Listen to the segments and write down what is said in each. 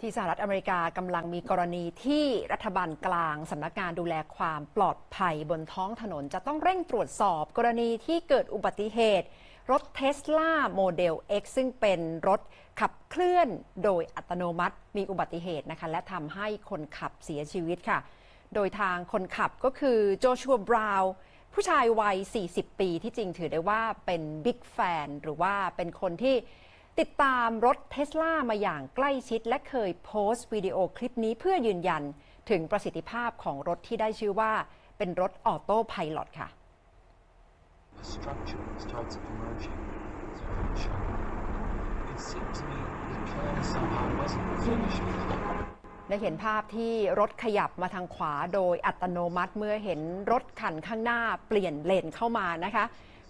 ที่สหรัฐอเมริกากำลังมีกรณีที่รัฐบาลกลางสำนักงานดูแลความปลอดภัยบนท้องถนน จะต้องเร่งตรวจสอบกรณีที่เกิดอุบัติเหตุ รถเทสลาโมเดล X ซึ่งเป็นรถขับเคลื่อนโดยอัตโนมัติมีอุบัติเหตุนะคะ และทำให้คนขับเสียชีวิตค่ะ โดยทางคนขับก็คือโจชัวบราว์ผู้ชายวัย 40 ปีที่จริงถือได้ว่าเป็นบิ๊กแฟนหรือว่าเป็นคนที่ ติดตามรถเทสลามาอย่างใกล้ชิด และเคยโพสต์วิดีโอคลิปนี้เพื่อยืนยันถึงประสิทธิภาพของรถที่ได้ชื่อว่า เป็นรถออโต้ไพลอตค่ะ The ได้เห็นภาพที่รถขยับมาทางขวาโดยอัตโนมัติเมื่อเห็นรถคันข้างหน้าเปลี่ยนเลนเข้ามานะคะ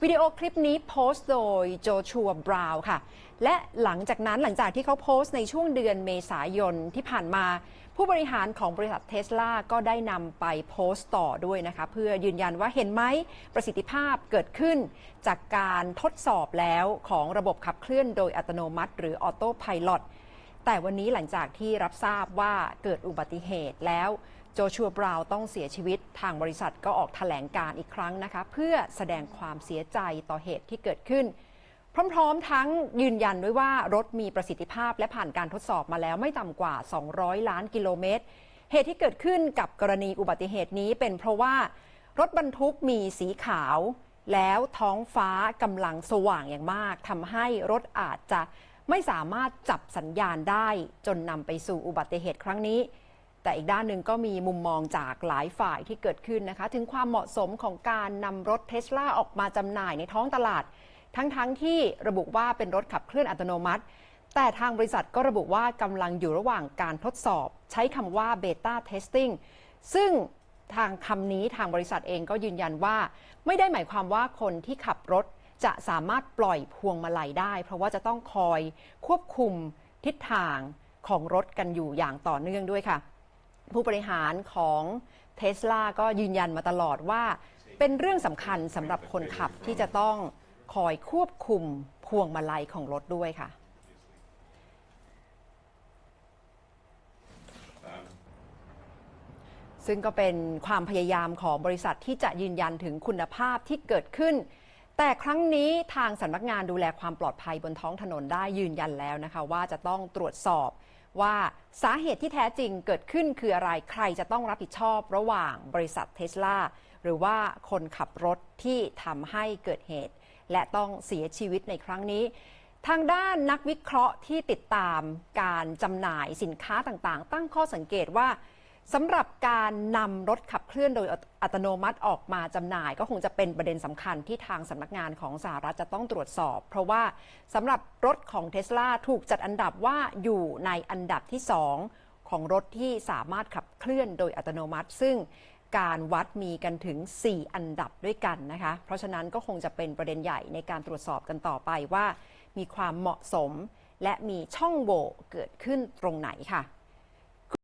วิดีโอคลิปนี้โพสต์โดยโจชัวบราว์ค่ะ และหลังจากนั้นหลังจากที่เขาโพสต์ในช่วงเดือนเมษายนที่ผ่านมา ผู้บริหารของบริษัทเทสลาก็ได้นำไปโพสต์ต่อด้วยนะคะ เพื่อยืนยันว่าเห็นไหมประสิทธิภาพเกิดขึ้น จากการทดสอบแล้วของระบบขับเคลื่อนโดยอัตโนมัติ หรือออโต้พลอตแต่วันนี้หลังจากที่รับทราบว่าเกิดอุบัติเหตุแล้ว โจชัวบราว์ต้องเสียชีวิต ทางบริษัทก็ออกแถลงการอีกครั้งนะคะ เพื่อแสดงความเสียใจต่อเหตุที่เกิดขึ้น พร้อมๆ ทั้งยืนยันด้วยว่ารถมีประสิทธิภาพและผ่านการทดสอบมาแล้วไม่ต่ำกว่า 200 ล้านกิโลเมตร เหตุที่เกิดขึ้นกับกรณีอุบัติเหตุนี้เป็นเพราะว่ารถบรรทุกมีสีขาว แล้วท้องฟ้ากำลังสว่างอย่างมากทำให้รถอาจจะไม่สามารถจับสัญญาณได้จนนำไปสู่อุบัติเหตุครั้งนี้ แต่อีกด้านหนึ่งก็มีมุมมองจากหลายฝ่ายที่เกิดขึ้นนะคะ ถึงความเหมาะสมของการนำรถเทสลาออกมาจำหน่ายในท้องตลาด ทั้งๆทที่ระบุว่าเป็นรถขับเคลื่อนอัตโนมัติ แต่ทางบริษัทก็ระบุว่ากำลังอยู่ระหว่างการทดสอบ ใช้คำว่าเบต้าเทสติ้งซึ่งทางคำนี้ทางบริษัทเองก็ยืนยันว่า ไม่ได้หมายความว่าคนที่ขับรถจะสามารถปล่อยพวงมาลัยได้ เพราะว่าจะต้องคอยควบคุมทิศทางของรถกันอยู่อย่างต่อเนื่องด้วยค่ะ ผู้บริหารของเทสลาก็ยืนยันมาตลอดว่า เป็นเรื่องสำคัญสำหรับคนขับที่จะต้องคอยควบคุมพวงมาลัยของรถด้วยค่ะ ซึ่งก็เป็นความพยายามของบริษัทที่จะยืนยันถึงคุณภาพที่เกิดขึ้น แต่ครั้งนี้ทางสำนักงานดูแลความปลอดภัยบนท้องถนนได้ยืนยันแล้วนะคะ ว่าจะต้องตรวจสอบ ว่าสาเหตุที่แท้จริงเกิดขึ้นคืออะไรใครจะต้องรับผิดชอบระหว่างบริษัทเทสลาหรือว่าคนขับรถที่ทำให้เกิดเหตุ และต้องเสียชีวิตในครั้งนี้ ทางด้านนักวิเคราะห์ที่ติดตามการจำหน่ายสินค้าต่างๆ ตั้งข้อสังเกตว่า สำหรับการนำรถขับเคลื่อนโดยอัตโนมัติออกมาจำหน่าย ก็คงจะเป็นประเด็นสำคัญที่ทางสำนักงานของสหรัฐจะต้องตรวจสอบ เพราะว่าสำหรับรถของเทสลาถูกจัดอันดับว่าอยู่ในอันดับที่ 2 ของรถที่สามารถขับเคลื่อนโดยอัตโนมัติ ซึ่งการวัดมีกันถึง 4 อันดับด้วยกันนะคะ เพราะฉะนั้นก็คงจะเป็นประเด็นใหญ่ในการตรวจสอบกันต่อไปว่า มีความเหมาะสม และมีช่องโหว่เกิดขึ้นตรงไหนค่ะ